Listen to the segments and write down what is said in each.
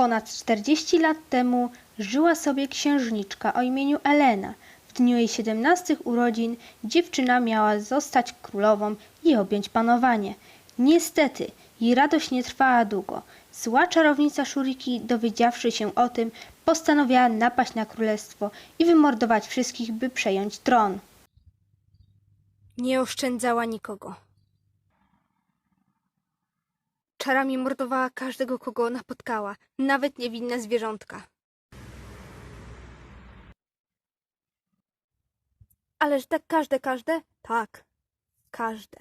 Ponad 40 lat temu żyła sobie księżniczka o imieniu Elena. W dniu jej 17 urodzin dziewczyna miała zostać królową i objąć panowanie. Niestety, jej radość nie trwała długo. Zła czarownica Szuriki, dowiedziawszy się o tym, postanowiła napaść na królestwo i wymordować wszystkich, by przejąć tron. Nie oszczędzała nikogo. Czarami mordowała każdego, kogo napotkała, nawet niewinne zwierzątka. Ależ tak każde, każde? Tak, każde.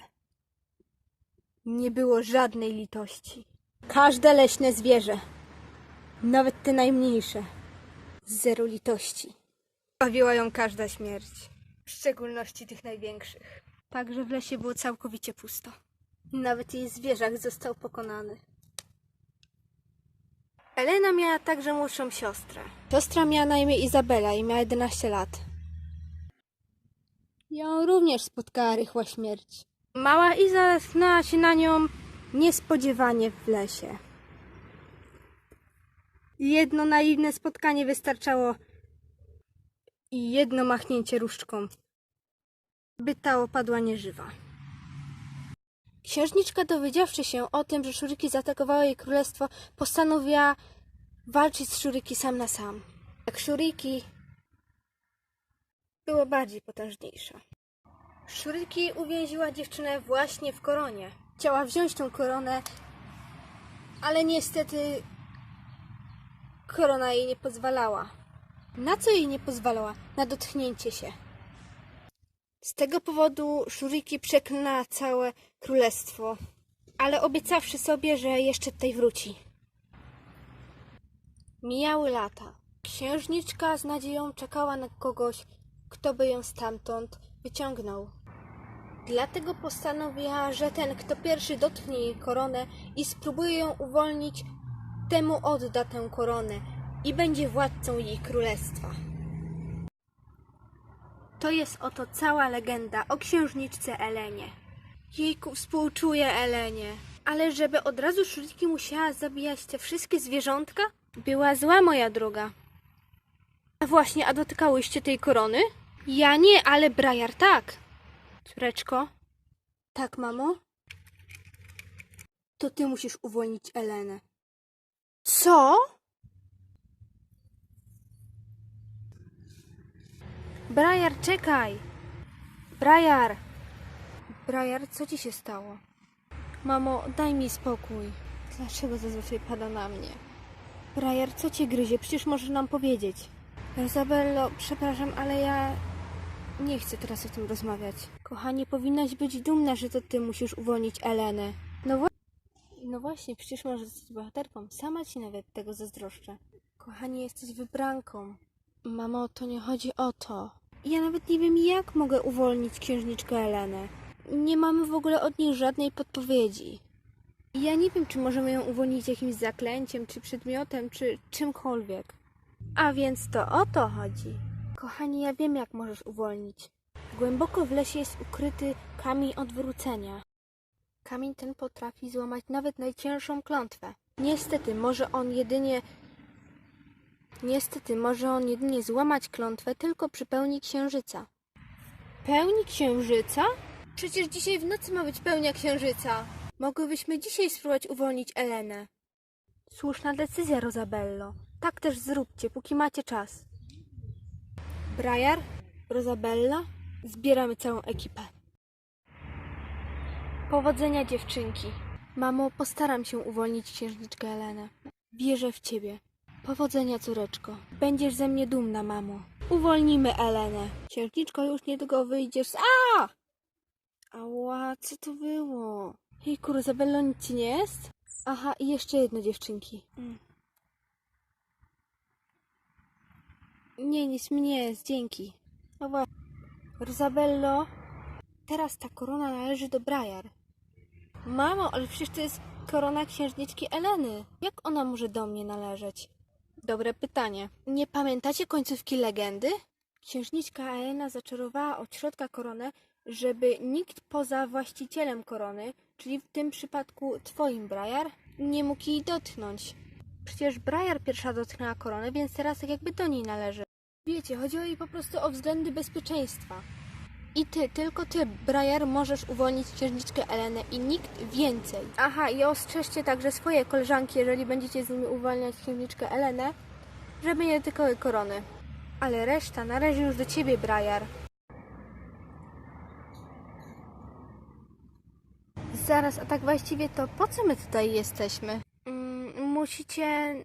Nie było żadnej litości. Każde leśne zwierzę, nawet te najmniejsze, zero litości. Bawiła ją każda śmierć, w szczególności tych największych. Także w lesie było całkowicie pusto. Nawet jej zwierzak został pokonany. Elena miała także młodszą siostrę. Siostra miała na imię Izabela i miała 11 lat. Ją również spotkała rychła śmierć. Mała Iza znała się na nią niespodziewanie w lesie. Jedno naiwne spotkanie wystarczało i jedno machnięcie różdżką, by ta opadła nieżywa. Księżniczka, dowiedziawszy się o tym, że szuryki zaatakowały jej królestwo, postanowiła walczyć z szuryki sam na sam. Jak szuriki była bardziej potężniejsza. Szuriki uwięziła dziewczynę właśnie w koronie. Chciała wziąć tą koronę, ale niestety korona jej nie pozwalała. Na co jej nie pozwalała? Na dotknięcie się. Z tego powodu Szuriki przeklnęła całe królestwo, ale obiecawszy sobie, że jeszcze tutaj wróci. Mijały lata. Księżniczka z nadzieją czekała na kogoś, kto by ją stamtąd wyciągnął. Dlatego postanowiła, że ten, kto pierwszy dotknie jej koronę i spróbuje ją uwolnić, temu odda tę koronę i będzie władcą jej królestwa. To jest oto cała legenda o księżniczce Elenie. Jejku, współczuję Elenie. Ale żeby od razu Szuriki musiała zabijać te wszystkie zwierzątka? Była zła moja droga. A właśnie, a dotykałyście tej korony? Ja nie, ale Brajar tak. Córeczko? Tak, mamo? To ty musisz uwolnić Elenę. Co? Brajar, czekaj! Brajar! Brajar, co ci się stało? Mamo, daj mi spokój. Dlaczego zazwyczaj pada na mnie? Brajar, co cię gryzie? Przecież możesz nam powiedzieć. Izabello, przepraszam, ale ja nie chcę teraz o tym rozmawiać. Kochanie, powinnaś być dumna, że to ty musisz uwolnić Elenę. No, wła- no właśnie, przecież możesz zostać bohaterką. Sama ci nawet tego zazdroszczę. Kochanie, jesteś wybranką. Mamo, to nie chodzi o to. Ja nawet nie wiem, jak mogę uwolnić księżniczkę Elenę. Nie mamy w ogóle od niej żadnej podpowiedzi. Ja nie wiem, czy możemy ją uwolnić jakimś zaklęciem, czy przedmiotem, czy czymkolwiek. A więc to o to chodzi. Kochani, ja wiem, jak możesz uwolnić. Głęboko w lesie jest ukryty kamień odwrócenia. Kamień ten potrafi złamać nawet najcięższą klątwę. Niestety, może on jedynie Niestety, może on jedynie złamać klątwę tylko przy pełni księżyca. Pełni księżyca? Przecież dzisiaj w nocy ma być pełnia księżyca. Mogłybyśmy dzisiaj spróbować uwolnić Elenę. Słuszna decyzja, Rosabello. Tak też zróbcie, póki macie czas. Briar, Rosabella, zbieramy całą ekipę. Powodzenia, dziewczynki. Mamo, postaram się uwolnić księżniczkę Elenę. Wierzę w ciebie. Powodzenia, córeczko. Będziesz ze mnie dumna, mamo. Uwolnimy Elenę. Księżniczko, już niedługo wyjdziesz z... A! Ała, co to było? Hejku, Rosabello, nic ci nie jest? Aha, i jeszcze jedno, dziewczynki. Mm. Nie, nic mi nie jest, dzięki. No właśnie. Rosabello, teraz ta korona należy do Briar. Mamo, ale przecież to jest korona księżniczki Eleny. Jak ona może do mnie należeć? Dobre pytanie. Nie pamiętacie końcówki legendy? Księżniczka Elena zaczarowała od środka koronę, żeby nikt poza właścicielem korony, czyli w tym przypadku twoim Briar, nie mógł jej dotknąć. Przecież Briar pierwsza dotknęła koronę, więc teraz tak jakby do niej należy. Wiecie, chodziło jej po prostu o względy bezpieczeństwa. I ty, tylko ty, Briar, możesz uwolnić księżniczkę Elenę i nikt więcej. Aha, i ostrzeżcie także swoje koleżanki, jeżeli będziecie z nimi uwalniać księżniczkę Elenę, żeby nie dotykały korony. Ale reszta należy już do ciebie, Briar. Zaraz, a tak właściwie to po co my tutaj jesteśmy? Mm, musicie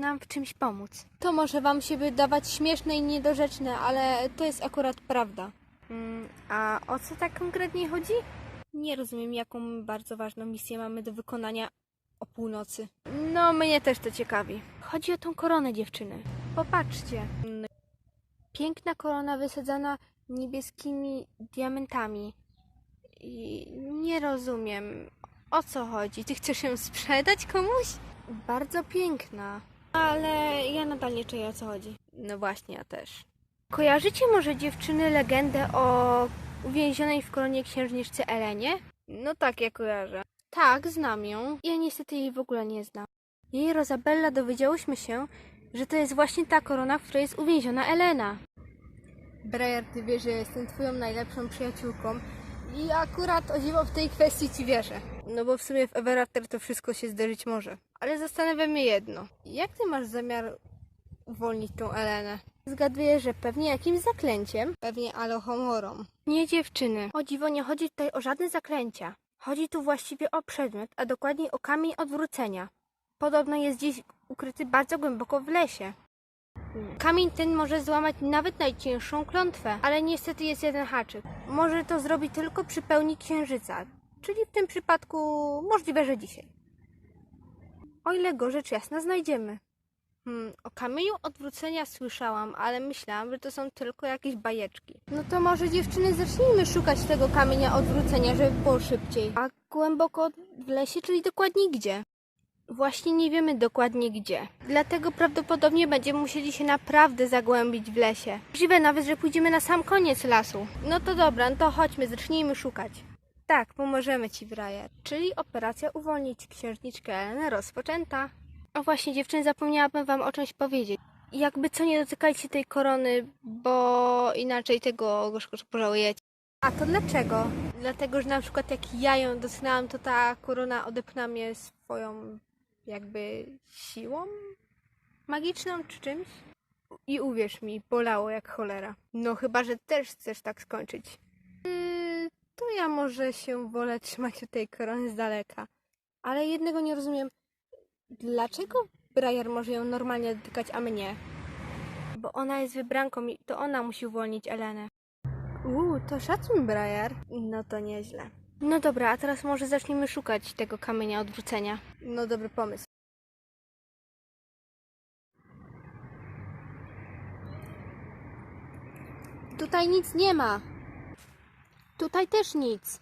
nam w czymś pomóc. To może wam się wydawać śmieszne i niedorzeczne, ale to jest akurat prawda. Mm, a o co tak konkretnie chodzi? Nie rozumiem, jaką bardzo ważną misję mamy do wykonania o północy. No, mnie też to ciekawi. Chodzi o tą koronę dziewczyny. Popatrzcie. Mm, Piękna korona wysadzana niebieskimi diamentami. I nie rozumiem, o co chodzi. Ty chcesz ją sprzedać komuś? Bardzo piękna. Ale ja nadal nie czuję o co chodzi. No właśnie, ja też. Kojarzycie może dziewczyny legendę o uwięzionej w koronie księżniczce Elenie? No tak, ja kojarzę. Tak, znam ją. Ja niestety jej w ogóle nie znam. Jej Rozabella dowiedziałyśmy się, że to jest właśnie ta korona, w której jest uwięziona Elena. Briar, ty wiesz, że jestem twoją najlepszą przyjaciółką i akurat o dziwo w tej kwestii ci wierzę. No bo w sumie w Ever After to wszystko się zdarzyć może. Ale zastanawia mnie jedno. Jak ty masz zamiar uwolnić tą Elenę? Zgaduję, że pewnie jakimś zaklęciem. Pewnie alohomorą. Nie dziewczyny. O dziwo, nie chodzi tutaj o żadne zaklęcia. Chodzi tu właściwie o przedmiot, a dokładniej o kamień odwrócenia. Podobno jest gdzieś ukryty bardzo głęboko w lesie. Kamień ten może złamać nawet najcięższą klątwę, ale niestety jest jeden haczyk. Może to zrobi tylko przy pełni księżyca, czyli w tym przypadku możliwe, że dzisiaj. O ile go rzecz jasna znajdziemy. Hmm, o kamieniu odwrócenia słyszałam, ale myślałam, że to są tylko jakieś bajeczki. No to może dziewczyny zacznijmy szukać tego kamienia odwrócenia, żeby było szybciej. A głęboko w lesie, czyli dokładnie gdzie? Właśnie nie wiemy dokładnie gdzie. Dlatego prawdopodobnie będziemy musieli się naprawdę zagłębić w lesie. Możliwe nawet, że pójdziemy na sam koniec lasu. No to dobra, no to chodźmy, zacznijmy szukać. Tak, pomożemy ci, Briar. Czyli operacja uwolnić księżniczkę Elenę rozpoczęta. A właśnie, dziewczyny, zapomniałabym wam o czymś powiedzieć. Jakby co, nie dotykajcie tej korony, bo inaczej tego gorzko pożałujecie. A to dlaczego? Dlatego, że na przykład jak ja ją dotknęłam, to ta korona odepna mnie swoją jakby siłą magiczną czy czymś. I uwierz mi, bolało jak cholera. No chyba, że też chcesz tak skończyć. Yy, to ja może się wolę trzymać od tej korony z daleka. Ale jednego nie rozumiem. Dlaczego Briar może ją normalnie dotykać, a mnie? Bo ona jest wybranką i to ona musi uwolnić Elenę. Uuu, to szacun, Briar. No to nieźle. No dobra, a teraz może zacznijmy szukać tego kamienia odwrócenia. No dobry pomysł. Tutaj nic nie ma. Tutaj też nic.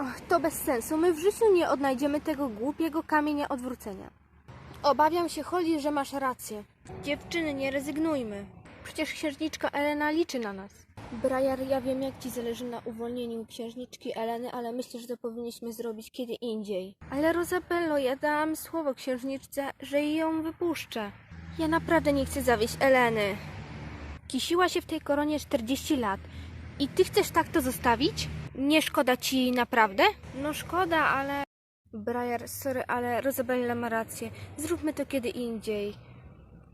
Och, to bez sensu. My w życiu nie odnajdziemy tego głupiego kamienia odwrócenia. Obawiam się, Holly, że masz rację. Dziewczyny, nie rezygnujmy. Przecież księżniczka Elena liczy na nas. Briar, ja wiem, jak ci zależy na uwolnieniu księżniczki Eleny, ale myślę, że to powinniśmy zrobić kiedy indziej. Ale Rosabello, ja dałam słowo księżniczce, że ją wypuszczę. Ja naprawdę nie chcę zawieść Eleny. Kisiła się w tej koronie 40 lat. I ty chcesz tak to zostawić? Nie szkoda ci naprawdę? No szkoda, ale... Briar, sorry, ale Rosabella ma rację. Zróbmy to kiedy indziej.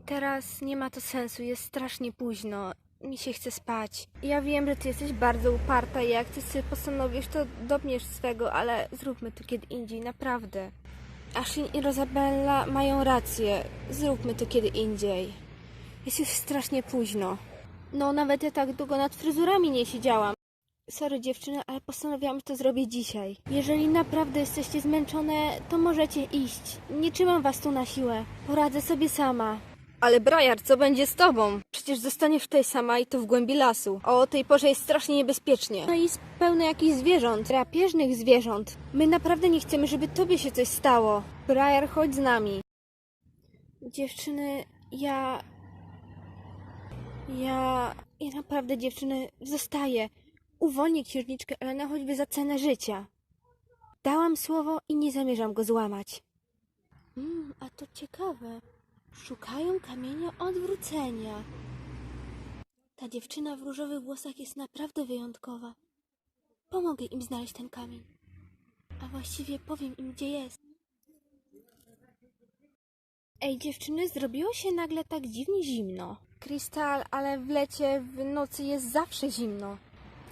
Teraz nie ma to sensu, jest strasznie późno. Mi się chce spać. Ja wiem, że ty jesteś bardzo uparta i jak ty sobie postanowisz, to dobniesz swego, ale zróbmy to kiedy indziej, naprawdę. Ashley i Rosabella mają rację. Zróbmy to kiedy indziej. Jest już strasznie późno. No, nawet ja tak długo nad fryzurami nie siedziałam. Sorry dziewczyny, ale postanowiłam, że to zrobię dzisiaj. Jeżeli naprawdę jesteście zmęczone, to możecie iść. Nie trzymam was tu na siłę. Poradzę sobie sama. Ale Briar, co będzie z tobą? Przecież zostaniesz tutaj sama i to w głębi lasu. A o tej porze jest strasznie niebezpiecznie. No i jest pełno jakichś zwierząt, drapieżnych zwierząt. My naprawdę nie chcemy, żeby tobie się coś stało. Briar, chodź z nami. Dziewczyny, ja... Ja... Ja naprawdę, dziewczyny, zostaję. Uwolnię księżniczkę Elenę choćby za cenę życia. Dałam słowo i nie zamierzam go złamać. Mm, a to ciekawe. Szukają kamienia odwrócenia. Ta dziewczyna w różowych włosach jest naprawdę wyjątkowa. Pomogę im znaleźć ten kamień. A właściwie powiem im, gdzie jest. Ej, dziewczyny, zrobiło się nagle tak dziwnie zimno. Krystal, ale w lecie, w nocy jest zawsze zimno.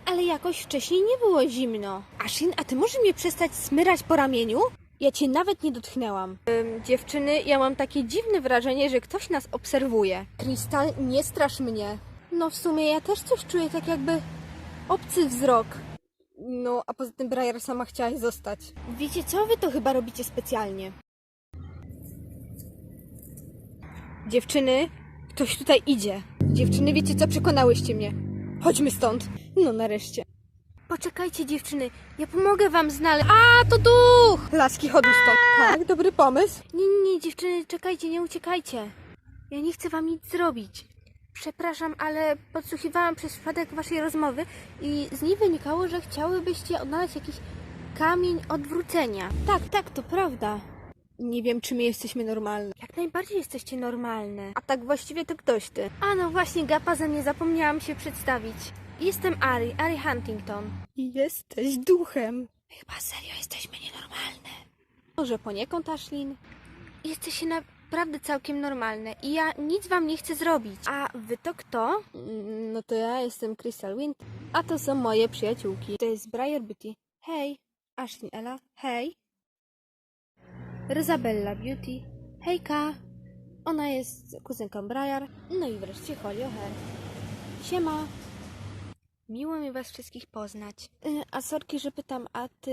Ale jakoś wcześniej nie było zimno. Ashin, a ty możesz mnie przestać smyrać po ramieniu? Ja cię nawet nie dotknęłam. Ym, dziewczyny, ja mam takie dziwne wrażenie, że ktoś nas obserwuje. Krystal, nie strasz mnie. No w sumie ja też coś czuję, tak jakby obcy wzrok. No, a poza tym Briar sama chciałaś zostać. Wiecie co? Wy to chyba robicie specjalnie. Dziewczyny, ktoś tutaj idzie. Dziewczyny, wiecie co? Przekonałyście mnie. Chodźmy stąd. No nareszcie. Poczekajcie, dziewczyny. Ja pomogę wam znaleźć. A, to duch! Laski, chodź stąd. Tak, dobry pomysł. Nie, nie, nie, dziewczyny, czekajcie, nie uciekajcie. Ja nie chcę wam nic zrobić. Przepraszam, ale podsłuchiwałam przez przypadek waszej rozmowy i z niej wynikało, że chciałybyście odnaleźć jakiś kamień odwrócenia. Tak, tak, to prawda. Nie wiem, czy my jesteśmy normalne. Jak najbardziej jesteście normalne. A tak właściwie to ktoś ty. A no właśnie, Gapaza, nie zapomniałam się przedstawić. Jestem Ari, Ari Huntington. Jesteś duchem. Chyba serio jesteśmy nienormalne. Może poniekąd, Ashlyn? Jesteście naprawdę całkiem normalne i ja nic wam nie chcę zrobić. A wy to kto? No to ja jestem Crystal Wind, a to są moje przyjaciółki. To jest Briar Beauty. Hej. Ashlyn Ella. Hej. Rosabella Beauty. Hejka. Ona jest kuzynką Briar. No i wreszcie Holly O'Hare. Siema. Miło mi was wszystkich poznać. Y, A sorki, że pytam, a ty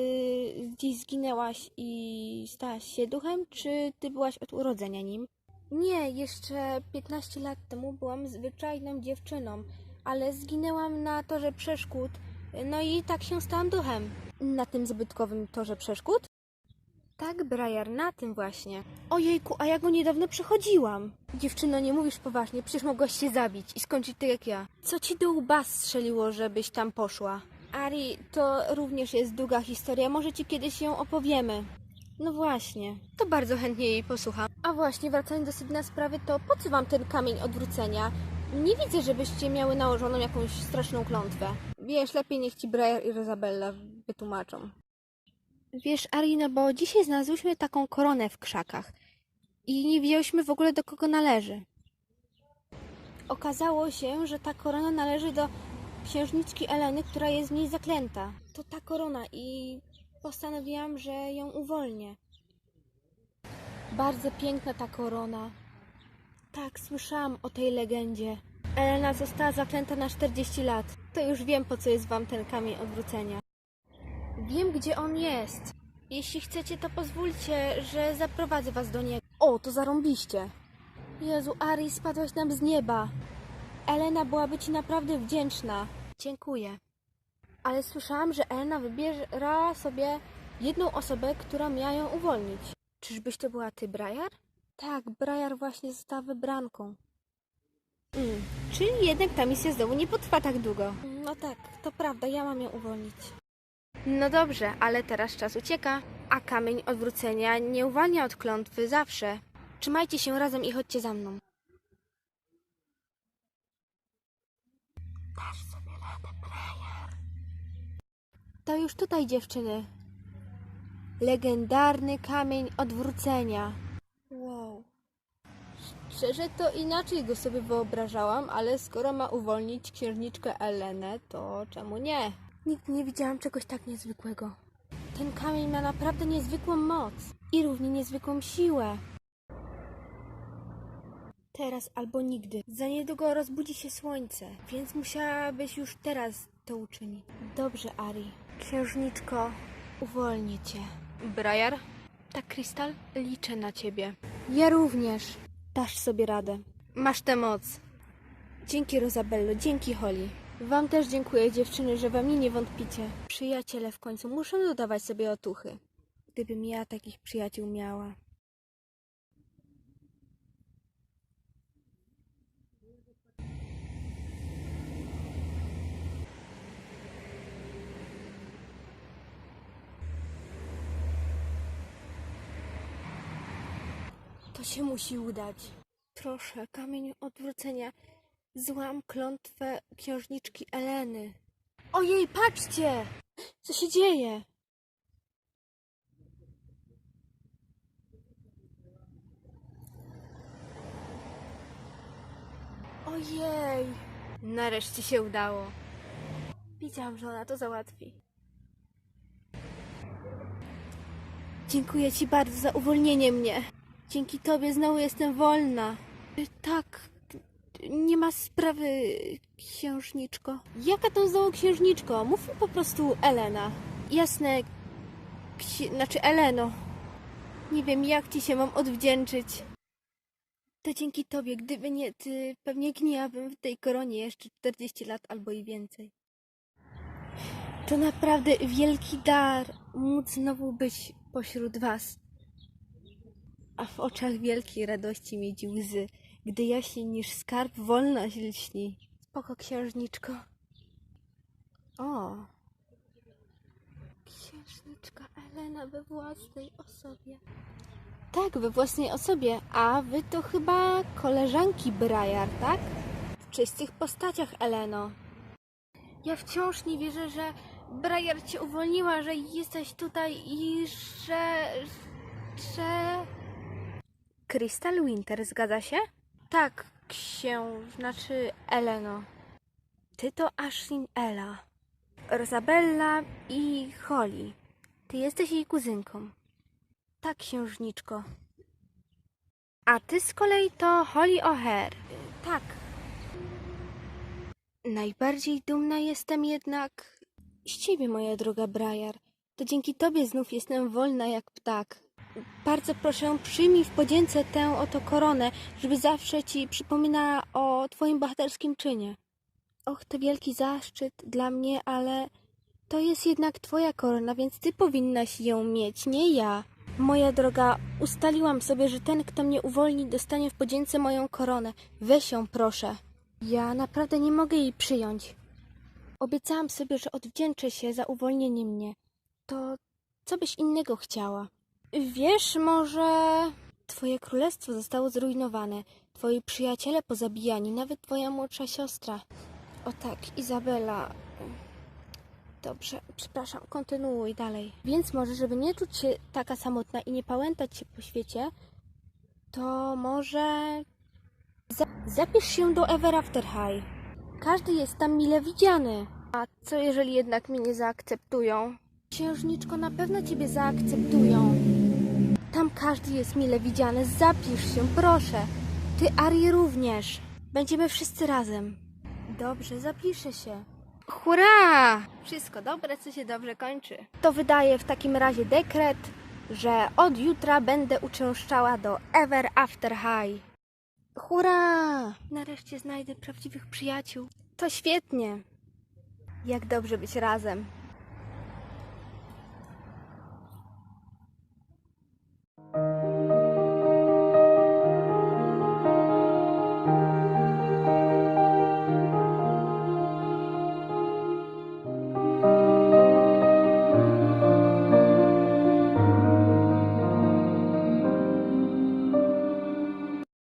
gdzieś zginęłaś i stałaś się duchem, czy ty byłaś od urodzenia nim? Nie, jeszcze 15 lat temu byłam zwyczajną dziewczyną, ale zginęłam na torze przeszkód, no i tak się stałam duchem. Na tym zbytkowym torze przeszkód? Tak, Briar, na tym właśnie. Ojejku, a ja go niedawno przechodziłam. Dziewczyno, nie mówisz poważnie, przecież mogłaś się zabić i skończyć tak jak ja. Co ci do łba strzeliło, żebyś tam poszła? Ari, to również jest długa historia, może ci kiedyś ją opowiemy. No właśnie, to bardzo chętnie jej posłucham. A właśnie, wracając do sedna sprawy, to po co wam ten kamień odwrócenia? Nie widzę, żebyście miały nałożoną jakąś straszną klątwę. Wiesz, lepiej niech ci Briar i Rosabella wytłumaczą. Wiesz, Arina, bo dzisiaj znalazłyśmy taką koronę w krzakach i nie wiedziałyśmy w ogóle do kogo należy. Okazało się, że ta korona należy do księżniczki Eleny, która jest w niej zaklęta. To ta korona i postanowiłam, że ją uwolnię. Bardzo piękna ta korona. Tak, słyszałam o tej legendzie. Elena została zaklęta na 40 lat. To już wiem, po co jest wam ten kamień odwrócenia. Wiem, gdzie on jest. Jeśli chcecie, to pozwólcie, że zaprowadzę was do niego. O, to zarąbiście. Jezu, Ari, spadłaś nam z nieba. Elena byłaby ci naprawdę wdzięczna. Dziękuję. Ale słyszałam, że Elena wybiera sobie jedną osobę, która miała ją uwolnić. Czyżbyś to była ty, Briar? Tak, Briar właśnie została wybranką. Mm, czyli jednak ta misja znowu nie potrwa tak długo. No tak, to prawda, ja mam ją uwolnić. No dobrze, ale teraz czas ucieka, a kamień odwrócenia nie uwalnia od klątwy zawsze. Trzymajcie się razem i chodźcie za mną. To już tutaj, dziewczyny. Legendarny kamień odwrócenia. Wow. Szczerze to inaczej go sobie wyobrażałam, ale skoro ma uwolnić księżniczkę Elenę, to czemu nie? Nigdy nie widziałam czegoś tak niezwykłego. Ten kamień ma naprawdę niezwykłą moc i równie niezwykłą siłę. Teraz albo nigdy. Za niedługo rozbudzi się słońce, więc musiałabyś już teraz to uczynić. Dobrze, Ari. Księżniczko, uwolnię cię. Briar? Tak, Krystal? Liczę na ciebie. Ja również. Dasz sobie radę. Masz tę moc. Dzięki, Rosabello, dzięki, Holly. Wam też dziękuję, dziewczyny, że we mnie nie wątpicie. Przyjaciele w końcu muszą dodawać sobie otuchy. Gdybym ja takich przyjaciół miała. To się musi udać. Proszę, kamień odwrócenia. Złam klątwę księżniczki Eleny. Ojej, patrzcie! Co się dzieje? Ojej! Nareszcie się udało. Wiedziałam, że ona to załatwi. Dziękuję ci bardzo za uwolnienie mnie. Dzięki tobie znowu jestem wolna. Tak, nie ma sprawy, księżniczko. Jaka to znowu księżniczko? Mów mi po prostu Elena. Jasne, znaczy Eleno. Nie wiem, jak ci się mam odwdzięczyć. To dzięki tobie, gdyby nie ty, pewnie gniłabym w tej koronie jeszcze 40 lat albo i więcej. To naprawdę wielki dar móc znowu być pośród was. A w oczach wielkiej radości mieć łzy, gdy jaśniej niż skarb wolność lśni. Spoko, księżniczko. O! Księżniczka Elena we własnej osobie. Tak, we własnej osobie. A wy to chyba koleżanki Briar, tak? W czystych postaciach, Eleno. Ja wciąż nie wierzę, że Briar cię uwolniła, że jesteś tutaj i że... że... Crystal Winter, zgadza się? Tak, księ... znaczy Eleno. Ty to Ashlyn Ella. Rosabella i Holly. Ty jesteś jej kuzynką. Tak, księżniczko. A ty z kolei to Holly O'Hare. Tak. Najbardziej dumna jestem jednak z ciebie, moja droga Briar. To dzięki tobie znów jestem wolna jak ptak. Bardzo proszę, przyjmij w podzięce tę oto koronę, żeby zawsze ci przypominała o twoim bohaterskim czynie. Och, to wielki zaszczyt dla mnie, ale to jest jednak twoja korona, więc ty powinnaś ją mieć, nie ja. Moja droga, ustaliłam sobie, że ten, kto mnie uwolni, dostanie w podzięce moją koronę. Weź ją, proszę. Ja naprawdę nie mogę jej przyjąć. Obiecałam sobie, że odwdzięczę się za uwolnienie mnie. To co byś innego chciała? Wiesz, może twoje królestwo zostało zrujnowane, twoi przyjaciele pozabijani, nawet twoja młodsza siostra. O tak, Izabela. Dobrze, przepraszam, kontynuuj dalej. Więc może, żeby nie czuć się taka samotna i nie pałętać się po świecie, to może za- zapisz się do Ever After High. Każdy jest tam mile widziany. A co jeżeli jednak mnie nie zaakceptują? Księżniczko, na pewno ciebie zaakceptują. Tam każdy jest mile widziany. Zapisz się, proszę. Ty, Ari, również. Będziemy wszyscy razem. Dobrze, zapiszę się. Hurra! Wszystko dobre, co się dobrze kończy. To wydaje w takim razie dekret, że od jutra będę uczęszczała do Ever After High. Hurra! Nareszcie znajdę prawdziwych przyjaciół. To świetnie. Jak dobrze być razem.